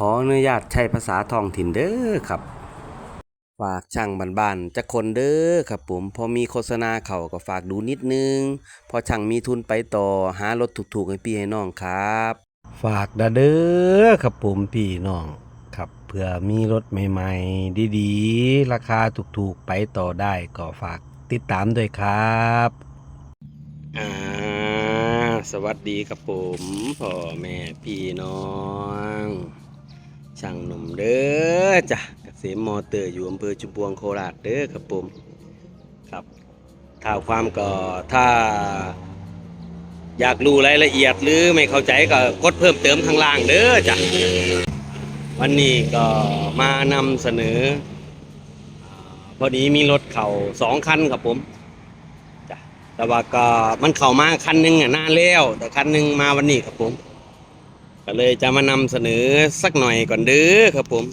ขออนุญาตใช้ภาษาท้องถิ่นเด้อครับ ฝากช่างบ้านๆจะคนเด้อครับผม พอมีโฆษณาเขาก็ฝากดูนิดนึง พอช่างมีทุนไปต่อหารถถูกๆให้พี่ให้น้องครับ ฝากดาเด้อครับผมพี่น้องครับเพื่อมีรถใหม่ๆ ดีๆ ราคาถูกๆไปต่อได้ก็ฝากติดตามด้วยครับอ่าสวัสดีครับผมพ่อแม่พี่น้อง ช่างหนุ่มเด้อจ้ะเกษมมอเตอร์อยู่อำเภอจุบวงโคราชเด้อครับผมครับถ้าความก็ถ้า อยากรู้รายละเอียดหรือไม่เข้าใจก็กดเพิ่มเติมข้างล่างเด้อจ้ะวันนี้ก็มานำเสนอ พอดีมีรถเข่าสองคันครับผมจ้ะแต่ว่าก็มันเข่ามาคันหนึงอะนานแล้วแต่คันหนึงมาวันนี้ครับผม ก็เลยจะมานำเสนอสักหน่อยก่อนเด้อครับผม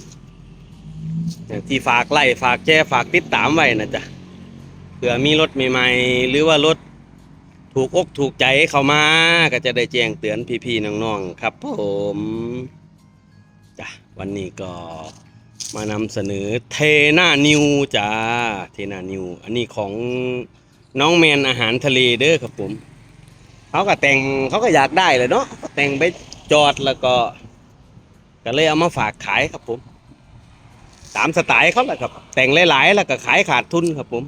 ที่ฝากไล่ฝากแจ้ฝากติดตามไว้นะจ๊ะเผื่อมีรถใหม่ๆ หรือว่ารถถูกอกถูกใจเข้ามา ก็จะได้แจ้งเตือนพี่ๆน้องๆครับผมจ้ะวันนี้ก็มานำเสนอเทน่านิวจ้าเทน่านิว อันนี้ของน้องแมนอาหารทะเลเด้อครับผม เขาก็แต่งเขาก็อยากได้เลยเนาะแต่งไป จอดแล้วก็ ก็เลยเอามาฝากขายครับผม ตามสไตล์เขาแหละครับ แต่งหลายๆ แล้วก็ขายขาดทุนครับผม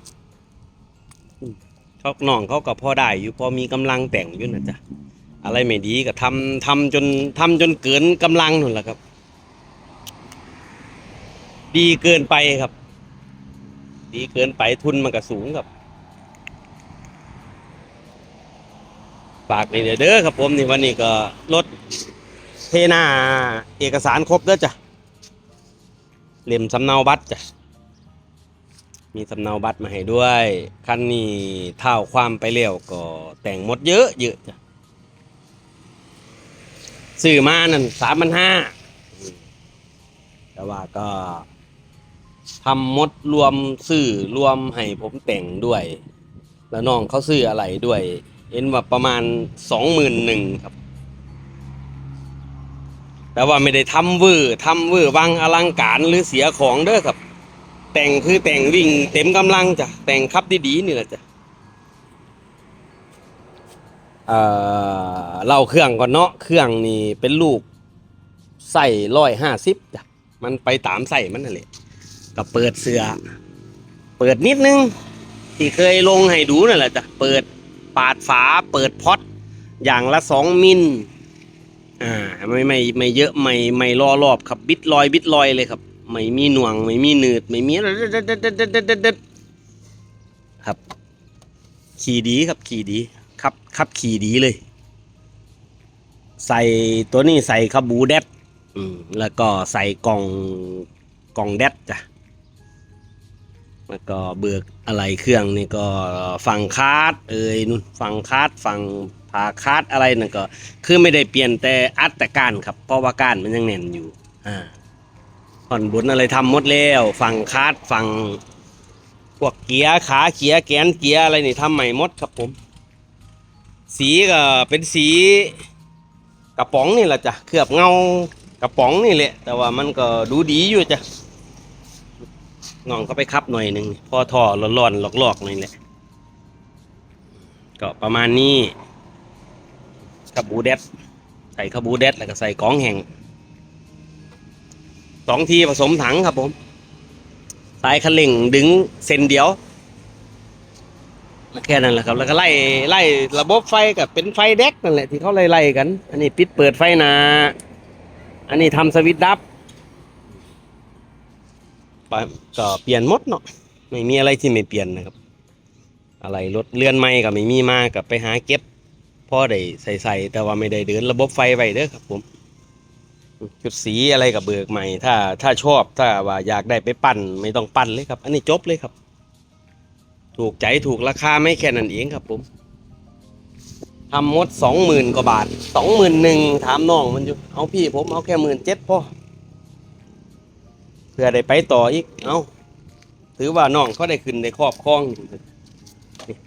เขาน้องเขาก็พอได้อยู่พอมีกำลังแต่งอยู่นะจ๊ะอะไรไม่ดีก็ทำทำจนทำจนเกินกำลังนั่นแหละครับ ดีเกินไปครับ ดีเกินไปทุนมันก็สูงครับฝากนี่เด้อครับผมนี่วันนี้ก็รถ หน้า เอกสารครบเด้อจ้ะเล่มสำเนาบัตรจ้ะมีสำเนาบัตรมาให้ด้วยคันนี้เท่าความไปเร็วก็แต่งหมดเยอะเยอะจ้ะซื้อมานั่นสามพันห้าแต่ว่าก็ทำมดรวมซื้อรวมให้ผมแต่งด้วย แล้วน้องเขาซื้ออะไรด้วยเห็นว่าประมาณสองหมื่นหนึ่งครับ แต่ว่าไม่ได้ทำเวอร์ทำเวอร์วังอลังการหรือเสียของเด้อครับ แต่งคือแต่งวิ่งเต็มกำลังจ้ะแต่งขับดีๆนี่แหละจ้ะเอ่อเล่าเครื่องก่อนเนาะเครื่องนี่เป็นลูกใส่ร้อยห้าสิบจ้ะมันไปตามใส่มันนั่นแหละก็เปิดเสือ เปิดนิดนึง ที่เคยลงให้ดูนั่นแหละจ้ะเปิดปาดฝาเปิดพอตอย่างละสองมิล อ่าไม่ไม่ไม่เยอะไม่ไม่รอรอบครับ บิดลอยบิดลอยเลยครับ ไม่มีหน่วง ไม่มีหนืด ไม่มีครับ ขี่ดีครับขี่ดีครับครับขี่ดีเลย ใส่ตัวนี้ใส่คาบูแดดอืมแล้วก็ใส่กล่องกล่องแดดจ้ะแล้วก็เบิกอะไรเครื่องนี่ก็ฝั่งคาร์ดเอ่ยนู่นฝั่งคาร์ดฝั่ง ผ่าคาดอะไรนั่นก็ คือไม่ได้เปลี่ยนแต่อัดแต่ก้านครับเพราะว่าก้านมันยังแน่นอยู่อ่าผ่อนบนอะไรทำหมดแล้วฝั่งคาดฝั่งพวกเกียร์ขาเกียร์แกนเกียร์อะไรนี่ทำใหม่หมดครับผม สีก็เป็นสีกระป๋องนี่แหละจ้ะเคลือบเงากระป๋องนี่แหละ แต่ว่ามันก็ดูดีอยู่จ้ะน้องก็ไปคับหน่อยหนึ่งพอท่อร้อนๆหลอกๆหน่อยแหละก็ประมาณนี้ คาบูเดดใส่คาบูเดดแล้วก็ใส่กองแห้งสองทีผสมถังครับผม สายคันเร่งดึงเส้นเดียวแค่นั้นแหละครับ แล้วก็ไล่ไล่ระบบไฟกับเป็นไฟแดกนั่นแหละที่เขาไล่ไล่กัน อันนี้ปิดเปิดไฟนา อันนี้ทำสวิตดับก็เปลี่ยนหมดเนาะไม่มีอะไรที่ไม่เปลี่ยนนะครับ อะไรรถเลื่อนไม่ก็ไม่มีมากกับไปหาเก็บ พ่อได้ใส่ใส่แต่ว่าไม่ได้เดินระบบไฟไว้เด้อครับผม จุดสีอะไรกับเบิกใหม่ ถ้าถ้าชอบถ้าว่าอยากได้ไปปั้นไม่ต้องปั้นเลยครับ อันนี้จบเลยครับ ถูกใจถูกราคาไม่แค่นั้นเองครับผมทำมดสองหมื่นกว่าบาทสองหมื่นหนึ่งถามน้องมันอยู่เอาพี่ผมเอาแค่หมื่นเจ็ดพอเพื่อได้ไปต่ออีกเอาถือว่าน้องเขาได้ขึ้นได้ครอบครอง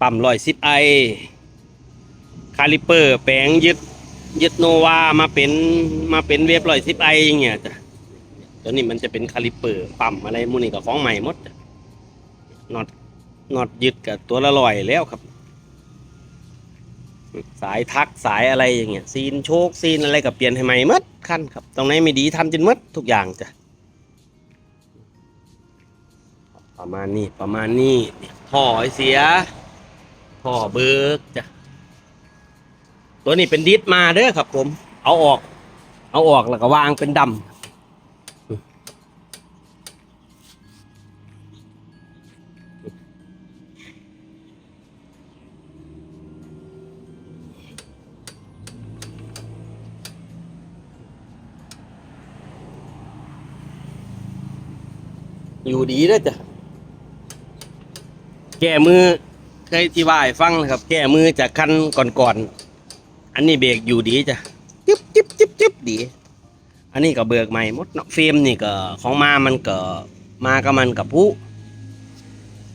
ปั๊มร้อยสิบไอ คาลิเปอร์แปลงยึดยึดโนวามาเป็นมาเป็นเวฟร้อยสิบไออย่างเงี้ยจ้ะตัวนี้มันจะเป็นคาลิเปอร์ปั๊มอะไรมูนี่กับของใหม่หมดน็อตน็อตยึดกับตัวละลอยแล้วครับ สายทักสายอะไรอย่างเงี้ยซีนโชคซีนอะไรกับเปลี่ยนให้ใหม่มดคันครับ ตรงไหนไม่ดีทำจนมดทุกอย่างจ้ะประมาณนี้ประมาณนี้ท่อเสียท่อเบิกจ้ะ ตัวนี้เป็นดิสมาเด้อครับ ผม เอาออก เอาออกแล้วก็วางเป็นดำอยู่ดีเด้อจ้ะ แก้มือเคยที่ว่าให้ฟังนะครับ แก้มือจากคันก่อนๆ อันนี้เบรกอยู่ดีจ้ะจิ๊บจิ๊บจิ๊บจิ๊บดี อันนี้ก็เบิกใหม่หมดเนาะเฟรมนี่ก็ของมามันก็มากับมันกับผู้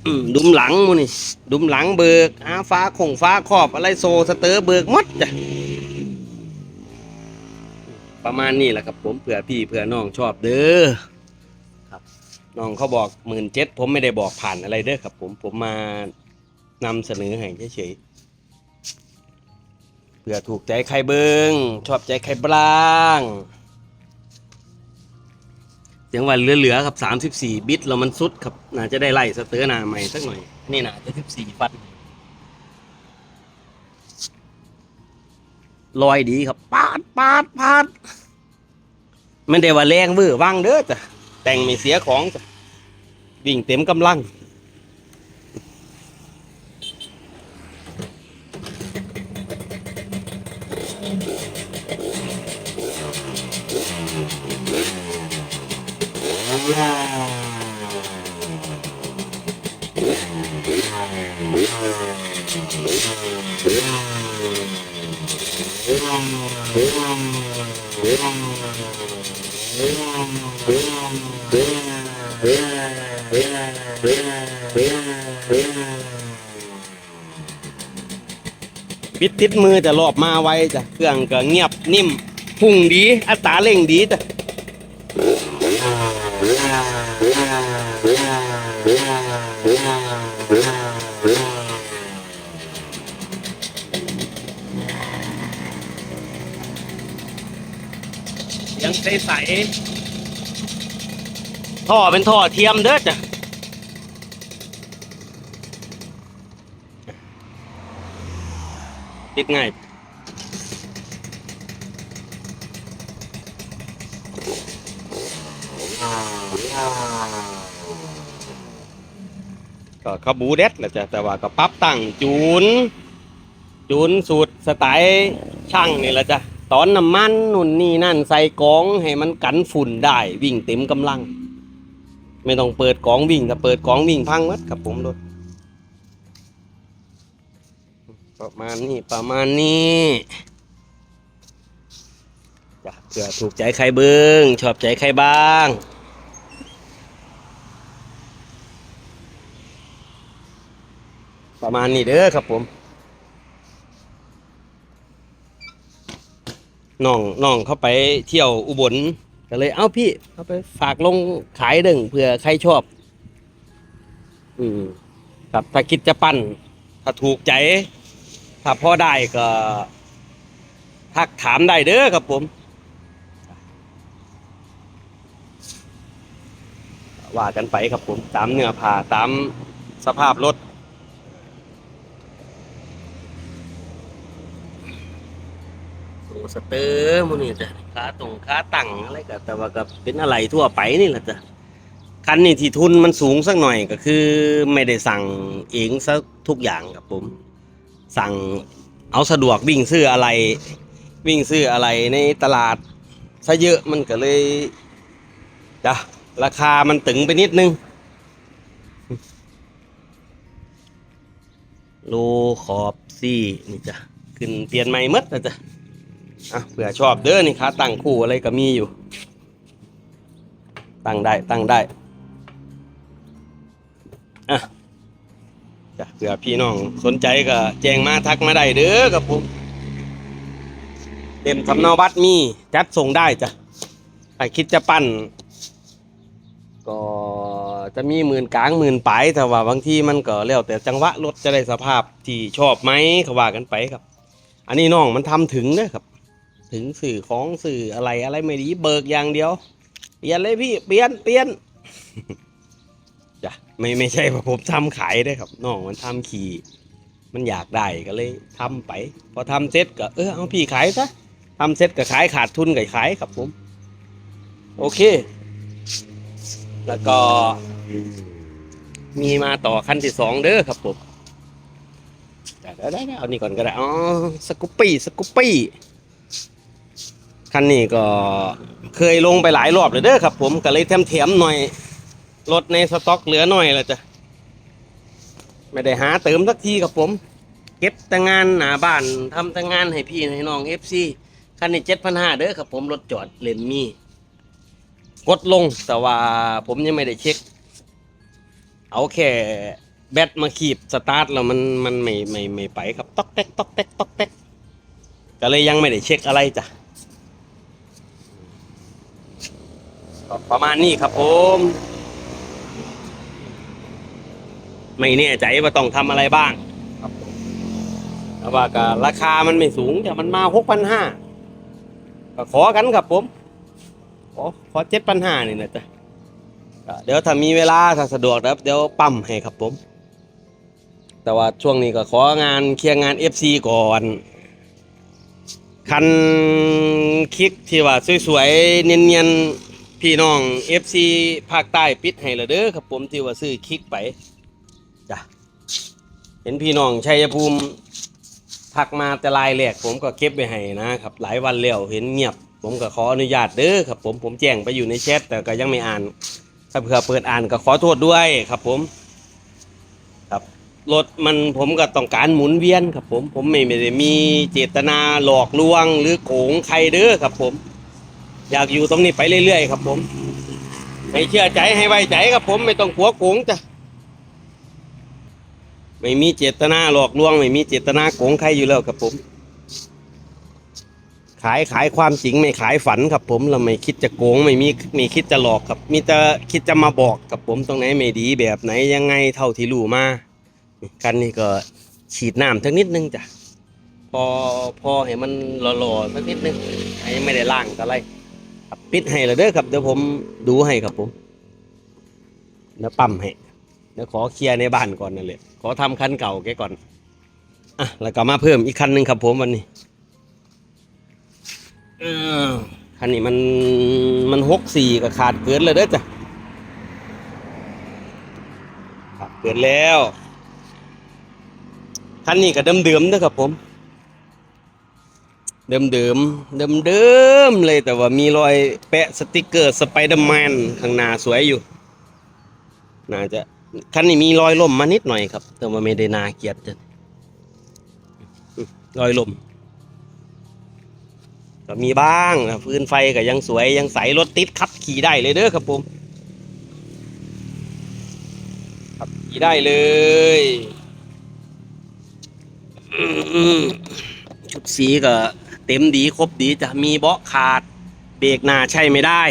อืมดุมหลังมูนี่ดุมหลังเบิกอาฟ้าคงฟ้าครอบอะไรโซสเตอร์เบิกหมดจ้ะประมาณนี้แหละครับผมเผื่อพี่เผื่อน้องชอบเด้อครับน้องเขาบอกหมื่นเจ็ดผมไม่ได้บอกผ่านอะไรเด้อครับ ผมผมมานำเสนอให้เฉยๆ เผื่อถูกใจใครเบิงชอบใจใครบ้างเสียงวันเหลือๆครับ 34 บิตแล้วมันสุดครับน่าจะได้ไล่สเตอร์หนาใหม่สักหน่อย นี่น่าจะ14ฟัดลอยดีครับ ปาดปาดปาดมันได้ว่าแรงเวอร์ว่างเด้อจ้ะแต่งไม่เสียของจ้ะวิ่งเต็มกำลัง ปิดติดมือแต่รอบมาไวจ้ะเครื่องก็เงียบนิ่มพุ่งดีอัตราเร่งดีจ้ะ ใสใสท่อเป็นท่อเทียมเด้อจ้ะติดง่ายก็ขบูเด็ดแหละจ้ะแต่ว่าก็ปรับตั้งจูน จูนสูตรสไตล์ช่างนี่แหละจ้ะ ตอนน้ำมันนุ่นนี่นั่นใส่กองให้มันกันฝุ่นได้วิ่งเต็มกำลัง ไม่ต้องเปิดกองวิ่งถ้าเปิดกองวิ่งพังมัดครับผมรถประมาณนี้ประมาณนี้จ้ะเผื่อถูกใจใครเบิ้งชอบใจใครบ้างประมาณนี้เด้อครับผม น้องน้องเข้าไปเที่ยวอุบลก็เลย เอ้าพี่เอาไปฝากลงขายเดึงเผื่อใครชอบ อืมครับถ้าคิดจะปั้น ถ้าถูกใจ ถ้าพอได้ก็ทักถามได้เด้อครับผม ว่ากันไปครับผม ตามเนื้อผ้าตามสภาพรถ โอ้ สเตอร์มันนี่จ้ะขาตรงขาตั้งอะไรก็แต่ว่าก็เป็นอะไรทั่วไปนี่แหละจ้ะคันนี้ที่ทุนมันสูงสักหน่อยก็คือไม่ได้สั่งเองซะทุกอย่างครับผม สั่งเอาสะดวกวิ่งซื้ออะไร วิ่งซื้ออะไรในตลาดซะเยอะมันก็เลยจ้ะราคามันตึงไปนิดนึงโลขอบซี่นี่จ้ะขึ้นเปลี่ยนใหม่มดนะจ้ะ อะเผื่อชอบเด้อนี่ขาตั้งคู่อะไรก็มีอยู่ ตั้งได้ตั้งได้อะจ้ะเผื่อพี่น้องสนใจก็แจ้งมาทักมาได้เด้อกับผมเต็มสำเนาบัตรมีจัดส่งได้จ้ะใครคิดจะปั้น ก็จะมีหมื่นกลางหมื่นปลายแต่ว่าบางที่มันก็แล้วแต่จังหวะรถจะได้สภาพที่ชอบไหมเขาว่ากันไปครับ อันนี้น้องมันทำถึงนะครับ ถึงสื่อของสื่ออะไรอะไรไม่ดีเบิกอย่างเดียว เปลี่ยนเลยพี่เปลี่ยนเปลี่ยนจ้ะไม่ไม่ใช่ผมทำขายได้ครับน้องมันทำขี่ มันอยากได้ก็เลยทำไป พอทำเสร็จก็เออเอาพี่ขายซะทำเสร็จก็ขายขาดทุนก็ขายครับผม โอเค แล้วก็ มีมาต่อคันที่สองเด้อครับผมได้ได้เอานี่ก่อนก็ได้ อ๋อ สกูปปี้ สกูปปี้ คันนี้ก็เคยลงไปหลายรอบเลยเด้อครับ ผมก็เลยแถมๆหน่อยรถในสต็อกเหลือหน่อยละจ้ะไม่ได้หาเติมสักทีครับผม เก็บแต่งานหน้าบ้านทำแต่งานให้พี่ให้น้องเอฟซีคันนี้เจ็ดพันห้าเด้อครับผมรถจอดเลนมีกดลงแต่ว่าผมยังไม่ได้เช็ค เอาแค่แบตมาขีบสตาร์ทแล้วมันมันไม่ไม่ไม่ไปครับ ตอกแตกตอกแตกตอกแตกก็เลยยังไม่ได้เช็คอะไรจ้ะ ก็ประมาณนี้ครับผม ไม่แน่ใจว่าต้องทำอะไรบ้างครับแต่ว่าก็ราคามันไม่สูงแต่มันมาหกพันห้าก็ขอกันครับผม ขอขอเจ็ดพันห้านี่นะจ๊ะเดี๋ยวถ้ามีเวลาถ้าสะดวกนะครับ เดี๋ยวปั๊มให้ครับผม แต่ว่าช่วงนี้ก็ของานเคลียร์งาน FC ก่อน คันคลิกที่ว่าสวยๆ เนียนๆ พี่น้อง FC ภาคใต้ปิดให้ละเด้อครับผมที่ว่าซื้อคลิกไปจ้ะเห็นพี่น้องชัยภูมิทักมาแต่ลายแหลกผมก็เก็บไว้ให้นะครับ หลายวันแล้วเห็นเงียบ ผมก็ขออนุญาตเด้อครับผมผมแจ้งไปอยู่ในแชทแต่ก็ยังไม่อ่าน ถ้าเผื่อเปิดอ่านก็ขอโทษด้วยครับผม ครับรถมันผมก็ต้องการหมุนเวียนครับผมผมไม่ไม่ได้มีเจตนาหลอกลวงหรือโกงใครเด้อครับผม อยากอยู่ตรงนี้ไปเรื่อยๆครับผมให้เชื่อใจให้ไว้ใจครับผมไม่ต้องขัวโกงจ้ะไม่มีเจตนาหลอกลวง ไม่มีเจตนาโกงใครอยู่แล้วครับผม ขายขายความจริงไม่ขายฝันครับผมเราไม่คิดจะโกงไม่มีไม่คิดจะหลอกครับ มีแต่คิดจะมาบอกกับผมตรงไหนไม่ดีแบบไหนยังไงเท่าที่รู้มากันนี่ก็ฉีดน้ำทั้งนิดนึงจ้ะพอพอให้มันหล่อๆสักนิดนึงให้ไม่ได้ล่างอะไร ปิดให้แล้วเด้อครับเดี๋ยวผมดูให้ครับผมเดี๋ยวปั๊มให้เดี๋ยวขอเคลียร์ในบ้านก่อนนั่นแหละขอทำคันเก่าแกก่อนอะแล้วก็มาเพิ่มอีกคันหนึ่งครับผมวันนี้คันนี้มันมันหกสี่ก็ขาดเกินเลยเด้อจ้ะขาดเกินแล้วคันนี้ก็ดมเดิมๆนะครับผม เดิมเดิมเดิมเดิมเลยแต่ว่ามีรอยแปะสติกเกอร์สไปเดอร์แมนข้างหน้าสวยอยู่ น่าจะคันนี้มีรอยลมมานิดหน่อยครับ แต่ว่าไม่ได้น่าเกลียดจ้ะอืมรอยลมก็มีบ้างนะฟืนไฟก็ยังสวยยังใสรถติดขับขี่ได้เลยเด้อครับผมขับขี่ได้เลยชุดสีก็ เต็มดีครบดีจะมีเบาะขาด เบรกหน้าใช่ไม่ได้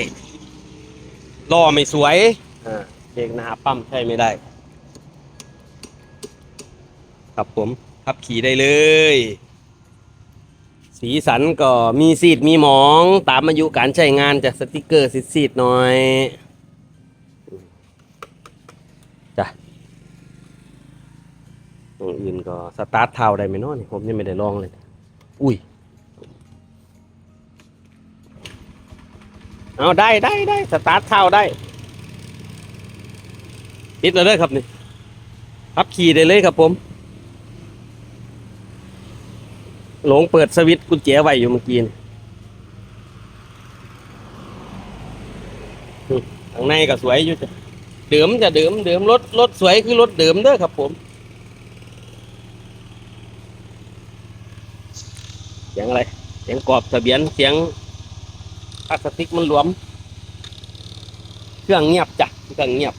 ล้อไม่สวยอ่าเบรกหน้าปั๊มใช่ไม่ได้ ครับผมขับขี่ได้เลย สีสันก็มีสีดมีหมอง ตามอายุการใช้งานจากสติกเกอร์สีดๆหน่อยจ้ะตรงอื่นก็สตาร์ทเท้าได้ไหมเนาะนี่ผมยังไม่ได้ลองเลย อุ้ย เอาได้ได้ได้สตาร์ทเท้าได้ติดแล้วเลยครับนี่พับขี่ได้เลยครับผม หลงเปิดสวิตช์กุญแจไว้อยู่เมื่อกี้นี่ข้างในก็สวยอยู่จ้ะเดิมจะเดิมเดิมรถรถสวยคือรถเดิมเด้อครับผมเสียงอะไร เสียงกรอบทะเบียนเสียง พลาสติกมันหลวม เครื่องเงียบจ้ะเครื่องเงียบ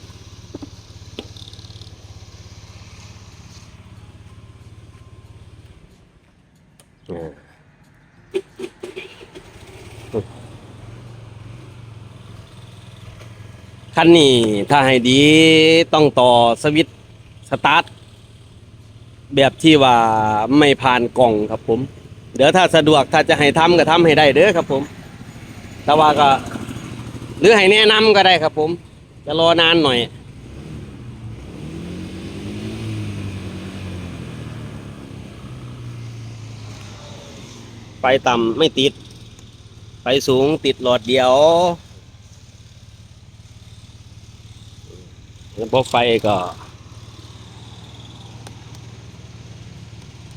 คันนี้ถ้าให้ดีต้องต่อสวิตสตาร์ทแบบที่ว่าไม่ผ่านกล่องครับผม เดี๋ยวถ้าสะดวกถ้าจะให้ทำก็ทำให้ได้เด้อครับผม แต่ว่าก็ หรือให้แนะนำก็ได้ครับผม จะรอนานหน่อย ไฟต่ำไม่ติด ไฟสูงติดหลอดเดียวแล้วพวกไฟก็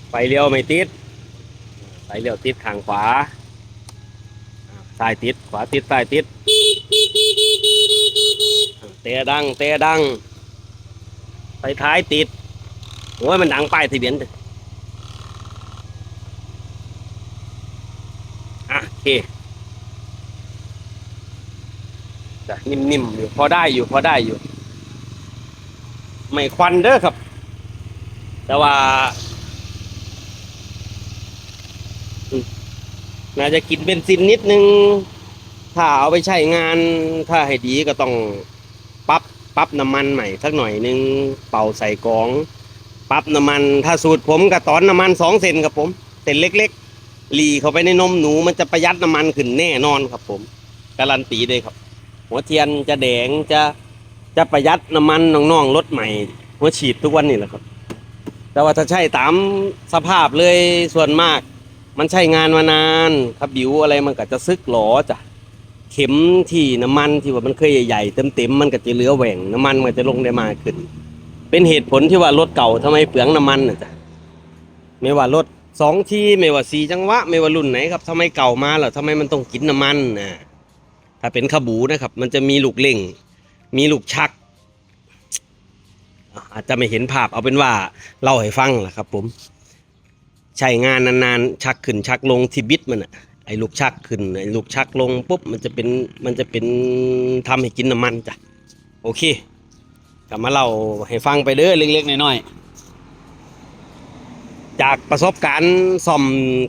ไฟเลี้ยวไม่ติด ไฟเลี้ยวติดข้างขวา ซ้ายติด ขวาติดซ้ายติด เตะดัง เตะดังไฟท้ายติดโอ้ยมันดังป้ายทะเบียนอะโอเคจะนิ่มๆอยู่พอได้อยู่พอได้อยู่ ไม่ควันเด้อครับ แต่ว่าอืม น่าจะกินเบนซินนิดนึง ถ้าเอาไปใช้งาน ถ้าให้ดีก็ต้องปับปรับน้ำมันใหม่สักหน่อยนึง เป่าใส่กองปรับน้ำมัน ถ้าสูตรผมกับตอนน้ำมันสองเซนครับผมเซนเล็กๆหลีเข้าไปในนมหนูมันจะประหยัดน้ำมันขึ้นแน่นอนครับผมการันตีเลยครับ หัวเทียนจะแดงจะจะประหยัดน้ำมันน้องๆรถใหม่ หัวฉีดทุกวันนี่แหละครับ แต่ว่าถ้าใช่ตามสภาพเลยส่วนมาก มันใช้งานมานานครับบิวอะไรมันก็จะซึกหลอจ้ะเข็มที่น้ำมันที่ว่ามันเคยใหญ่ๆเต็มๆมันก็จะเหลือแหว่งน้ำมันมันจะลงได้มากขึ้น เป็นเหตุผลที่ว่ารถเก่าทำไมเปลืองน้ำมันน่ะจ้ะไม่ว่ารถสองที่ไม่ว่าสี่จังหวะไม่ว่ารุ่นไหนครับทำไมเก่ามาแล้วทำไมมันต้องกินน้ำมันนะถ้าเป็นขบูนะครับ มันจะมีลูกเล่ง มีลูกชักอะอาจจะไม่เห็นภาพเอาเป็นว่าเล่าให้ฟังแหละครับผม ใช้งานนานๆ ชักขึ้นชักลงที่บิดมันอะไอ้ลูกชักขึ้นไอ้ลูกชักลงปุ๊บมันจะเป็นมันจะเป็นทำให้กินน้ำมันจ้ะโอเคกลับมาเล่าให้ฟังไปเด้อเล็กๆน้อยๆจากประสบการณ์ซ่อม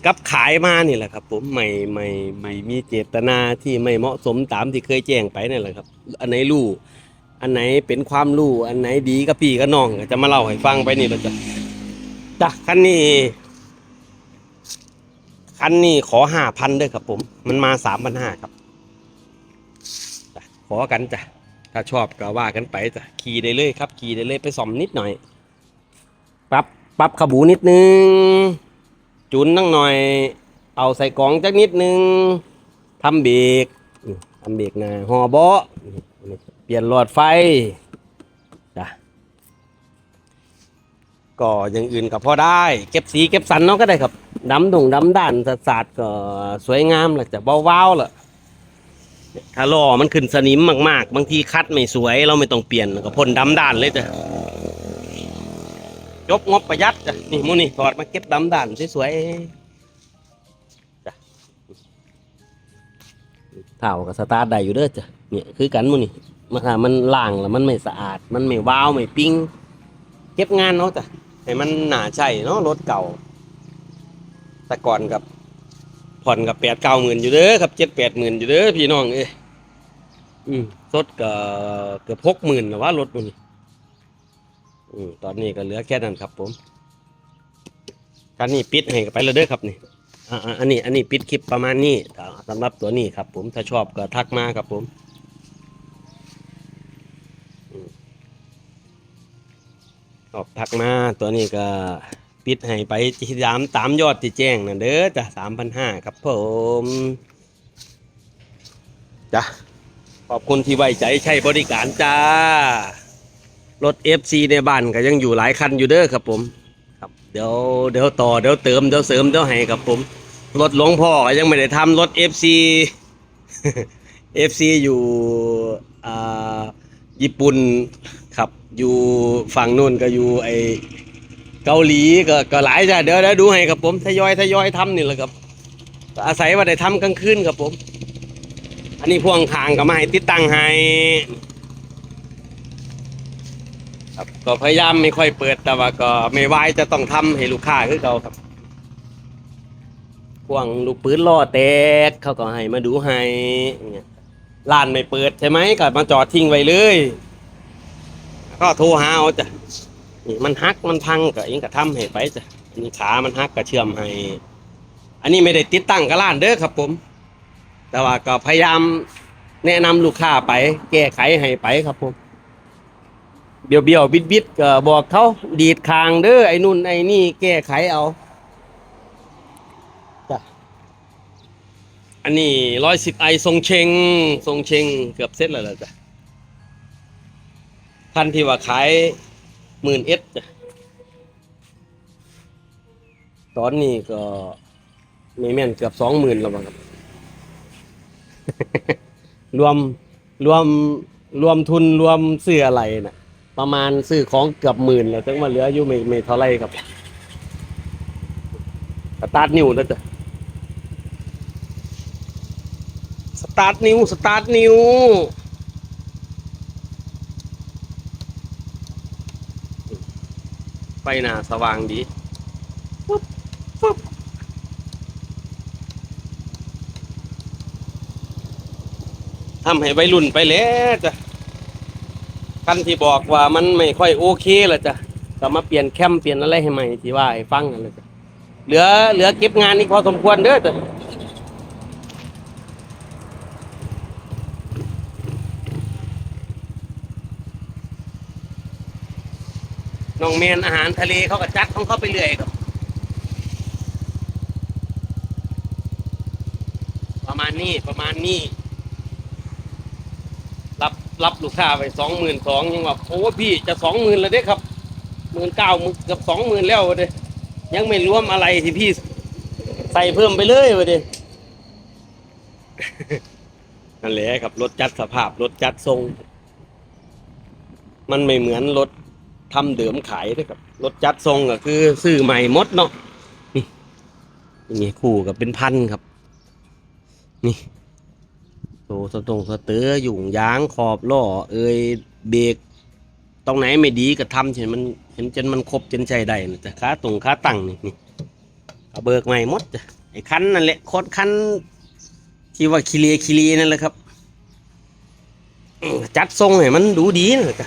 กับขายมานี่แหละครับ ผมไม่ไม่ไม่มีเจตนาที่ไม่เหมาะสมตามที่เคยแจ้งไปนี่แหละครับ อันไหนรู้อันไหนเป็นความรู้อันไหนดีกับพี่กับน้องจะมาเล่าให้ฟังไปนี่แหละจ้ะจ้ะคันนี้ คันนี้ขอห้าพันด้วยครับผม มันมาสามพันห้าครับ ขอกันจ้ะ ถ้าชอบก็ว่ากันไปจ้ะ ขี่ได้เลยครับ ขี่ได้เลยไปซ่อมนิดหน่อย ปรับปรับขบูนิดนึง จุนนั่งหน่อย เอาใส่กล่องจักนิดนึง ทำเบรกทำเบรกนะหอเบาะเปลี่ยนหลอดไฟ ก็อย่างอื่นก็พอได้ เก็บสีเก็บสันเนาะก็ได้ครับดำดงดำด่านสะสาดก็สวยงามแหละจะเบาๆล่ะถ้าล้อมันขึ้นสนิมมาก ๆ บางทีคัดไม่สวยเราไม่ต้องเปลี่ยนก็พ่นดำด่านเลยจ้ะยกงบประหยัดจ้ะนี่มูนี่ถอดมาเก็บดำด่านสวยๆจ้ะเท่ากับสตาร์ทได้อยู่เด้อจ้ะเนี่ยคือกันมูนี่มาค่ะมันล่างแล้วมันไม่สะอาด มันไม่วาว ไม่ปิ้งเก็บงานเนาะจ้ะ ให้มันหนาใช่เนาะรถเก่า แต่ก่อนกับผ่อนกับแปดเก้าหมื่นอยู่เด้อครับเจ็ดแปดหมื่นอยู่เด้อพี่น้องเอ้ยอืมรถก็เกือบหกหมื่นแล้วว่ารถมันอืมตอนนี้ก็เหลือแค่นั้นครับ ผมคันนี้ปิดให้ไปแล้วเด้อครับนี่อ่าอันนี้ อันนี้ปิดคลิปประมาณนี้สำหรับตัวนี้ครับ ผมถ้าชอบก็ทักมาครับผม ออกทักมาตัวนี้ก็ปิดให้ไปที่ตามตามยอดที่แจ้งนั่นเด้อจ้ะสามพันห้าครับผมจ้ะขอบคุณที่ไว้ใจใช้บริการจ้ารถ FC ในบ้านก็ยังอยู่หลายคันอยู่เด้อครับผม ครับเดี๋ยวเดี๋ยวต่อเดี๋ยวเติมเดี๋ยวเสริมเดี๋ยวให้ครับผม รถหลวงพ่อก็ยังไม่ได้ทำรถ FC FC อยู่อ่าญี่ปุ่น อยู่ฝั่งนู้นก็อยู่ไอเกาหลีก็ก็หลายจ้ะเดี๋ยวเดี๋ยวดูให้ครับผมทยอยทยอยทำนี่แหละครับอาศัยว่าได้ทำกลางคืนครับผม อันนี้พ่วงทางก็มาให้ติดตั้งให้ครับก็พยายามไม่ค่อยเปิดแต่ว่าก็ไม่ไหวจะต้องทำให้ลูกค้าคือเขาครับพ่วงลูกปืนล่อแตกเขาก็ให้มาดูให้เงี้ยร้านไม่เปิดใช่ไหมก็มาจอดทิ้งไว้เลย ก็โทรหาเอาจ้ะนี่มันหักมันพังก็เองก็ทำให้ไปจ้ะอันนี้ขามันหักก็เชื่อมให้ อันนี้ไม่ได้ติดตั้งกับร้านเด้อครับผม แต่ว่าก็พยายามแนะนำลูกค้าไป แก้ไขให้ไปครับผม เบี้ยวเบี้ยวบิดบิดก็บอกเขาดีดคางเด้อไอ้นู่นไอ้นี่แก้ไขเอาจ้ะอันนี้ร้อยสิบไอทรงเชงทรงเชงเกือบเสร็จแล้วล่ะจ้ะ คันที่ว่าขายหมื่นเอสตอนนี้ก็ม่แม่นเกือบสองหมื่นแล้วมั้งครับ รวมรวมรวมทุนรวมซื้ออะไรนะประมาณซื้อของเกือบหมื่นแล้วถึงมาเหลืออยู่ไม่ไม่เท่าไรครับสตาร์ทนิวนะจ๊ะสตาร์ทนิวสตาร์ทนิวไฟหน้าสว่างดีปุ๊บปุ๊บทำให้วัยรุ่นไปแล้วจ้ะคันที่บอกว่ามันไม่ค่อยโอเคละจ้ะก็มาเปลี่ยนแคมเปลี่ยนอะไรให้ใหม่ที่ว่าให้ฟังกันเลยจ้ะเหลือเหลือเก็บงานนี่พอสมควรเด้อจ้ะ เมนอาหารทะเลเขาก็จัดของเขาไปเรื่อยครับประมาณนี้ประมาณนี้รับรับลูกค้าไปสองหมื่นสองยังว่าโอ้พี่จะสองหมื่นแล้วเด้ครับหมื่นเก้าเกือบสองหมื่นแล้วเด้ยังไม่รวมอะไรที่พี่ใส่เพิ่มไปเลยเด้นั่นแหละครับรถจัดสภาพรถจัดทรง มันไม่เหมือนรถ ทำเดิมขายเลยครับรถจัดทรงก็คือซื้อใหม่หมดเนาะนี่นี่คู่กับเป็นพันครับ นี่โตสตรงสเตอร์หยุ่งยางขอบล้อเอยเบรกตรงไหนไม่ดีก็ทำเห็นมันเห็นจนมันครบจนใจได้นะจ้ะขาตรงขาตั้งนี่นี่เอาเบิกใหม่หมดจ้ะไอ้คันนั่นแหละโคตรคันที่ว่าคิเลีคิเลีนั่นแหละครับ จัดทรงให้มันดูดีนะจ้ะ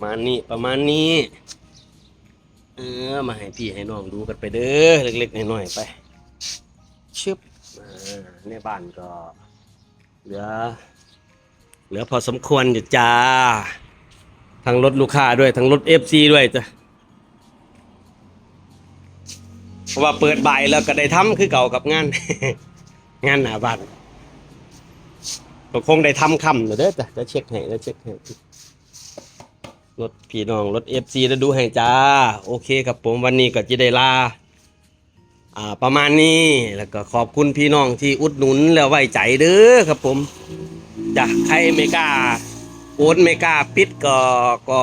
ประมาณนี้ประมาณนี้ เออมาให้พี่ให้น้องดูกันไปเด้อเล็กๆน้อยๆไปชึบอ่าในบ้านก็ เหลือ เหลือพอสมควรอยู่จ้าทั้งรถลูกค้าด้วยทั้งรถเอฟซีด้วยจ้ะเพราะว่าเปิดบ่ายแล้วก็ได้ทำคือเก่ากับงาน งานหนาบ้านก็คงได้ทำคำอยู่เด้อจ้ะจะเช็คให้จะเช็คให้ รถพี่น้องรถเอฟซีแล้วดูให้จ้า โอเคครับผมวันนี้ก็จะได้ลาอ่าประมาณนี้แล้วก็ขอบคุณพี่น้องที่อุดหนุนแล้วไว้ใจเด้อครับผมจ้ะใครไม่กล้าโอนไม่กล้าปิดก็ก็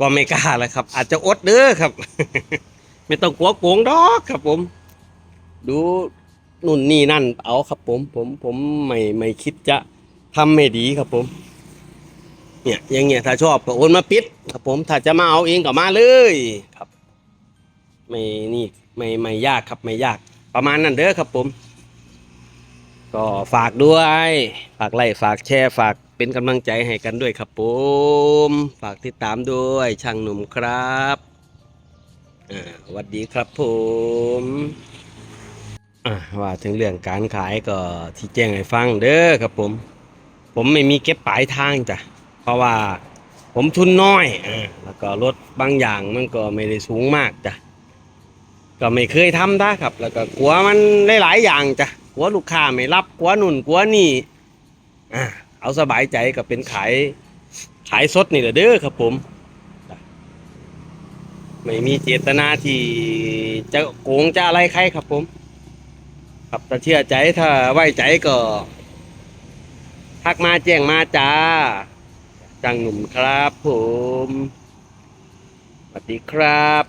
ก็ไม่กล้าแหละครับ อาจจะอดเด้อครับ ไม่ต้องกลัวโกงดอกครับผม ดูนู่นนี่นั่นเอาครับผมผมผมไม่ไม่คิดจะทำไม่ดีครับผม เนี่ยอย่างเงี้ยถ้าชอบก็โอนมาปิดครับผมถ้าจะมาเอาเองก็มาเลยครับ ไม่นี่ไม่ไม่ยากครับไม่ยากประมาณนั้นเด้อครับผม ก็ฝากด้วย ฝากไลค์ฝากแชร์ฝากเป็นกำลังใจให้กันด้วยครับผมฝากติดตามด้วยช่างหนุ่มครับอ่าสวัสดีครับผมอ่าว่าถึงเรื่องการขายก็ที่แจ้งให้ฟังเด้อครับผม ผมไม่มีเก็บปลายทางจ้ะ เพราะว่าผมทุนน้อยอแล้วก็รถบางอย่างมันก็ไม่ได้สูงมากจ้ะก็ไม่เคยทำได้ครับ แล้วก็กลัวมันหลายๆอย่างจ้ะกลัวลูกค้าไม่รับกลัวนุ่นกลัวนี่อ่าเอาสบายใจก็เป็นขายขายสดนี่แหละเด้อครับผมไม่มีเจตนาที่จะโกงจะอะไรใครครับผม ครับถ้าเชื่อใจถ้าไว้ใจก็ทักมาแจ้งมาจ้า จังหนุ่มครับผม สวัสดีครับ